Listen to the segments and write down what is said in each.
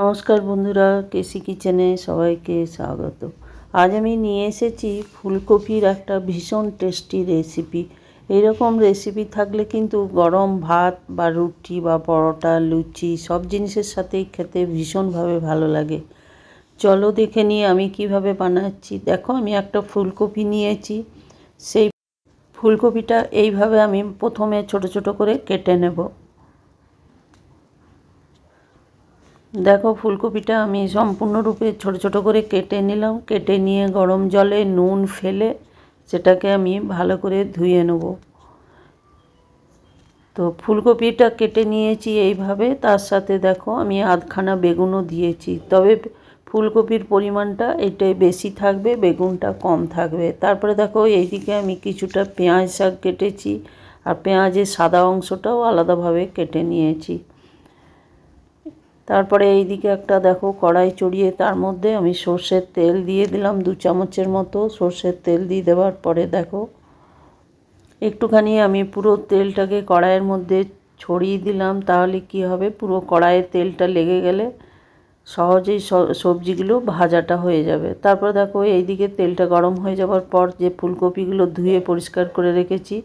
নমস্কার বন্ধুরা, কেসি কিচেনে সবাইকে স্বাগত। আজ আমি নিয়ে এসেছি ফুলকপির একটা ভীষণ টেস্টি রেসিপি এইরকম রেসিপি থাকলে কিন্তু গরম ভাত বা রুটি বা পরোটা, লুচি সব জিনিসের সাথেই খেতে ভীষণভাবে ভালো লাগে। চলো দেখে নিয়ে আমি কীভাবে বানাচ্ছি। দেখো, আমি একটা ফুলকপি নিয়েছি। সেই ফুলকপিটা এইভাবে আমি প্রথমে ছোট ছোট করে কেটে নেব। দেখো ফুলকপিটা আমি সম্পূর্ণরূপে ছোট ছোট করে কেটে নিলাম। কেটে নিয়ে গরম জলে নুন ফেলে সেটাকে আমি ভালো করে ধুয়ে নেব। তো ফুলকপিটা কেটে নিয়েছি এইভাবে, তার সাথে দেখো আমি আধখানা বেগুনও দিয়েছি। তবে ফুলকপির পরিমাণটা এটাই বেশি থাকবে, বেগুনটা কম থাকবে। তারপরে দেখো এইদিকে আমি কিছুটা পেঁয়াজ শাক কেটেছি, আর পেঁয়াজের সাদা অংশটাও আলাদাভাবে কেটে নিয়েছি। তারপরে এইদিকে একটা দেখো কড়াই চড়িয়ে তার মধ্যে আমি সর্ষের তেল দিয়ে দিলাম দু চামচের মতো। সর্ষের তেল দিয়ে দেওয়ার পরে দেখো একটুখানি আমি পুরো তেলটাকে কড়াইয়ের মধ্যে ছড়িয়ে দিলাম, তাহলে কি হবে? পুরো কড়াইয়ে তেলটা লেগে গেলে সহজেই সবজিগুলো ভাজাটা হয়ে যাবে। তারপর দেখো এইদিকে তেলটা গরম হয়ে যাওয়ার পর যে ফুলকপিগুলো ধুয়ে পরিষ্কার করে রেখেছি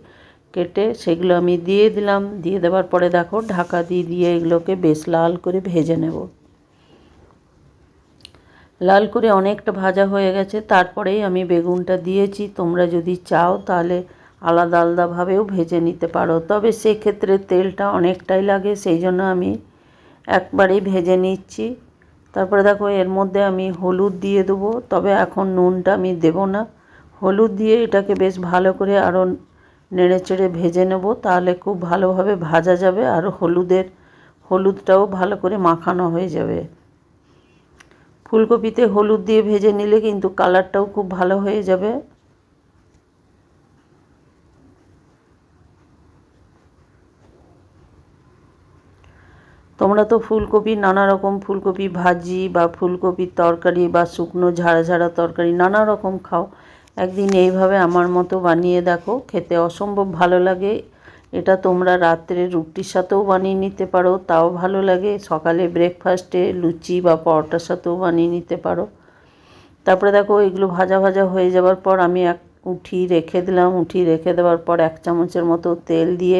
কেটে সেগুলো আমি দিয়ে দিলাম। দিয়ে দেওয়ার পরে দেখো, ঢাকা দিয়ে দিয়ে এগুলোকে বেশ লাল করে ভেজে নেব। লাল করে অনেকটা ভাজা হয়ে গেছে। তারপরেই আমি বেগুনটা দিয়েছি। তোমরা যদি চাও তাহলে আলাদা আলাদাভাবেও ভেজে নিতে পারো। তবে সেক্ষেত্রে তেলটা অনেকটাই লাগে, সেই জন্য আমি একবারেই ভেজে নিচ্ছি। তারপরে দেখো, এর মধ্যে আমি হলুদ দিয়ে দেবো। তবে এখন নুনটা আমি দেব না। হলুদ দিয়ে এটাকে বেশ ভালো করে আরও নেড়ে চেড়ে ভেজে নেব, তাহলে খুব ভালোভাবে ভাজা যাবে আর হলুদের, হলুদটাও ভালো করে মাখানো হয়ে যাবে। ফুলকপিতে হলুদ দিয়ে ভেজে নিলে কিন্তু কালারটাও খুব ভালো হয়ে যাবে। তোমরা তো ফুলকপি, নানা রকম ফুলকপি ভাজি বা ফুলকপির তরকারি বা শুকনো ঝাড়া ঝাড়া তরকারি নানা রকম খাও একদিন এইভাবে আমার মতো বানিয়ে দেখো, খেতে অসম্ভব ভালো লাগে। এটা তোমরা রাত্রে রুটির সাথেও বানিয়ে নিতে পারো, তাও ভালো লাগে। সকালে ব্রেকফাস্টে লুচি বা পরোটার সাথেও বানিয়ে নিতে পারো। তারপরে দেখো, এগুলো ভাজা ভাজা হয়ে যাওয়ার পর আমি এক উঠি রেখে দিলাম। উঠি রেখে দেওয়ার পর এক চামচের মতো তেল দিয়ে,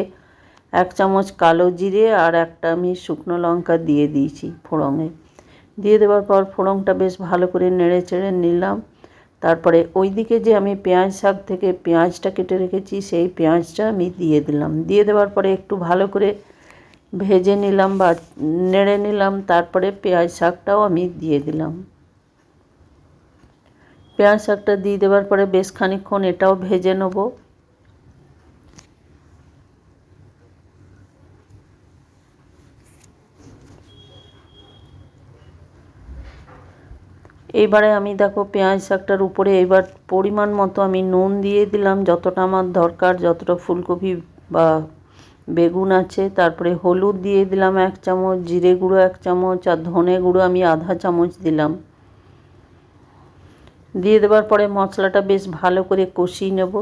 এক চামচ কালো জিরে আর একটা আমি শুকনো লঙ্কা দিয়ে দিয়েছি ফোড়ঙে দিয়ে দেওয়ার পর ফোড়ংটা বেশ ভালো করে নেড়ে চেড়ে নিলাম। তারপরে ওই দিকে যে আমি পেঁয়াজ শাক থেকে পেঁয়াজটা কেটে রেখেছি, সেই পেঁয়াজটা আমি দিয়ে দিলাম। দিয়ে দেওয়ার পরে একটু ভালো করে ভেজে নিলাম বা নেড়ে নিলাম, তারপরে পেঁয়াজ শাকটাও আমি দিয়ে দিলাম। পেঁয়াজ শাকটা দিয়ে দেওয়ার পরে বেশ খানিক্ষণ এটাও ভেজে নেব। এইবারে আমি দেখো পেঁয়াজ শাকটার উপরে এবার পরিমাণ মতো আমি নুন দিয়ে দিলাম, যতটা আমার দরকার, যতটা ফুলকপি বা বেগুন আছে। তারপরে হলুদ দিয়ে দিলাম এক চামচ, জিরে গুঁড়ো এক চামচ, আর ধনে গুঁড়ো আমি আধা চামচ দিলাম। দিয়ে দেওয়ার পরে মশলাটা বেশ ভালো করে কষিয়ে নেব।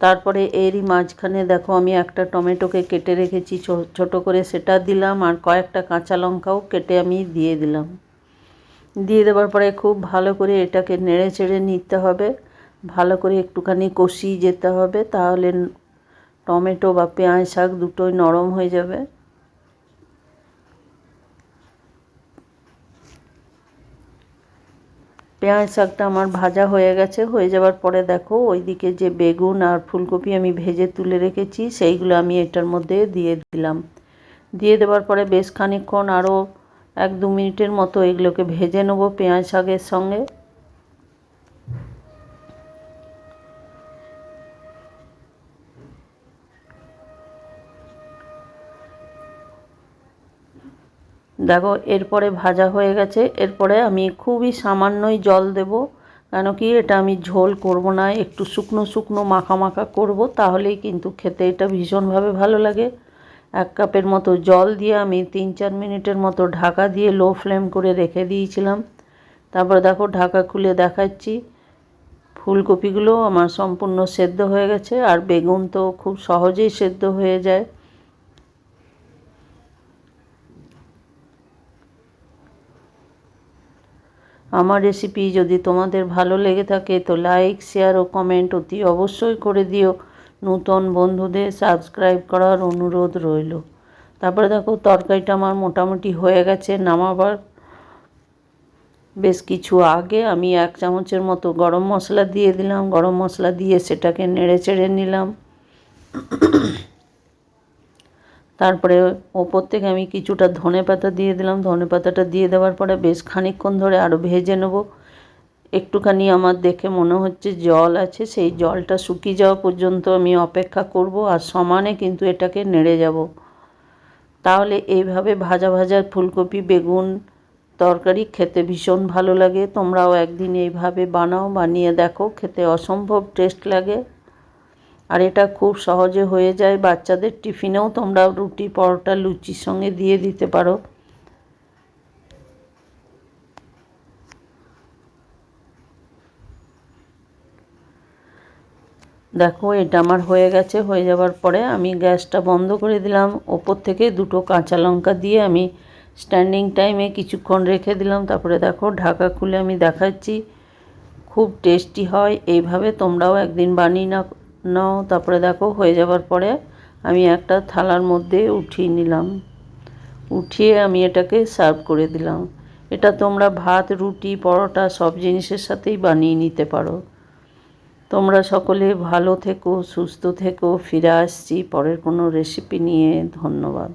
তারপরে এরই মাঝখানে দেখো আমি একটা টমেটোকে কেটে রেখেছি ছোট করে সেটা দিলাম, আর কয়েকটা কাঁচা লঙ্কাও কেটে আমি দিয়ে দিলাম। দিয়ে দেওয়ার পরে খুব ভালো করে এটাকে নেড়ে চেড়ে নিতে হবে। ভালো করে একটুখানি কষিয়ে যেতে হবে, তাহলে টমেটো বা পেঁয়াজ শাক দুটোই নরম হয়ে যাবে। পেঁয়াজ শাকটা আমার ভাজা হয়ে গেছে, হয়ে যাওয়ার পরে দেখো ওইদিকে যে বেগুন আর ফুলকপি আমি ভেজে তুলে রেখেছি, সেইগুলো আমি এটার মধ্যে দিয়ে দিলাম। দিয়ে দেওয়ার পরে বেশ খানিক্ষণ আরও এক দু মিনিটের মতো এগুলোকে ভেজে নেব পেঁয়াজ শাকের সঙ্গে। দেখো, এরপরে ভাজা হয়ে গেছে। এরপরে আমি খুবই সামান্যই জল দেব, কেন কি এটা আমি ঝোল করব না, একটু শুকনো শুকনো মাখা মাখা করব, তাহলেই কিন্তু খেতে এটা ভীষণভাবে ভালো লাগে। এক কাপের মতো জল দিয়ে আমি তিন চার মিনিটের মতো ঢাকা দিয়ে লো ফ্লেম করে রেখে দিয়েছিলাম। তারপর দেখো ঢাকা খুলে দেখাচ্ছি। ফুলকপিগুলো আমার সম্পূর্ণ সেদ্ধ হয়ে গেছে আর বেগুন তো খুব সহজেই সেদ্ধ হয়ে যায়। আমার রেসিপি যদি তোমাদের ভালো লেগে থাকে তো লাইক শেয়ার ও কমেন্ট অতি অবশ্যই করে দিও। নূতন বন্ধুদের সাবস্ক্রাইব করার অনুরোধ রইল। তারপরে দেখো, তরকারিটা আমার মোটামুটি হয়ে গেছে, নামাবার বেশ কিছু আগে। আমি এক চামচের মতো গরম মশলা দিয়ে দিলাম, গরম মশলা দিয়ে সেটাকে নেড়ে চেড়ে নিলাম। তারপরে ওপর থেকে আমি কিছুটা ধনে পাতা দিয়ে দিলাম। ধনে পাতাটা দিয়ে দেওয়ার পরে বেশ খানিকক্ষণ ধরে আরও ভেজে নেব। একটুখানি আমার দেখে মনে হচ্ছে জল আছে, সেই জলটা শুকিয়ে যাওয়া পর্যন্ত আমি অপেক্ষা করব আর সমানে কিন্তু এটাকে নেড়ে যাব। তাহলে এইভাবে ভাজা ভাজা ফুলকপি, বেগুন তরকারি খেতে ভীষণ ভালো লাগে। তোমরাও একদিন এইভাবে বানাও, বানিয়ে দেখো, খেতে অসম্ভব টেস্ট লাগে। আর এটা খুব সহজে হয়ে যায়, বাচ্চাদের টিফিনেও তোমরা রুটি, পরোটা, লুচির সঙ্গে দিয়ে দিতে পারো। দেখো, এটা আমার হয়ে গেছে। হয়ে যাওয়ার পরে আমি গ্যাসটা বন্ধ করে দিলাম। ওপর থেকে দুটো কাঁচা লঙ্কা দিয়ে আমি স্ট্যান্ডিং টাইমে কিছুক্ষণ রেখে দিলাম। তারপরে দেখো, ঢাকা খুলে আমি দেখাচ্ছি। খুব টেস্টি হয়। এইভাবে তোমরাও একদিন বানিয়ে না নাও। তারপরে দেখো, হয়ে যাওয়ার পরে আমি একটা থালার মধ্যে উঠিয়ে নিলাম। উঠিয়ে আমি এটাকে সার্ভ করে দিলাম। এটা তোমরা ভাত, রুটি, পরোটা সব জিনিসের সাথেই বানিয়ে নিতে পারো। তোমরা সকলে ভালো থেকো সুস্থ থেকো ফিরে আসছি। পরের কোনো রেসিপি নিয়ে। ধন্যবাদ।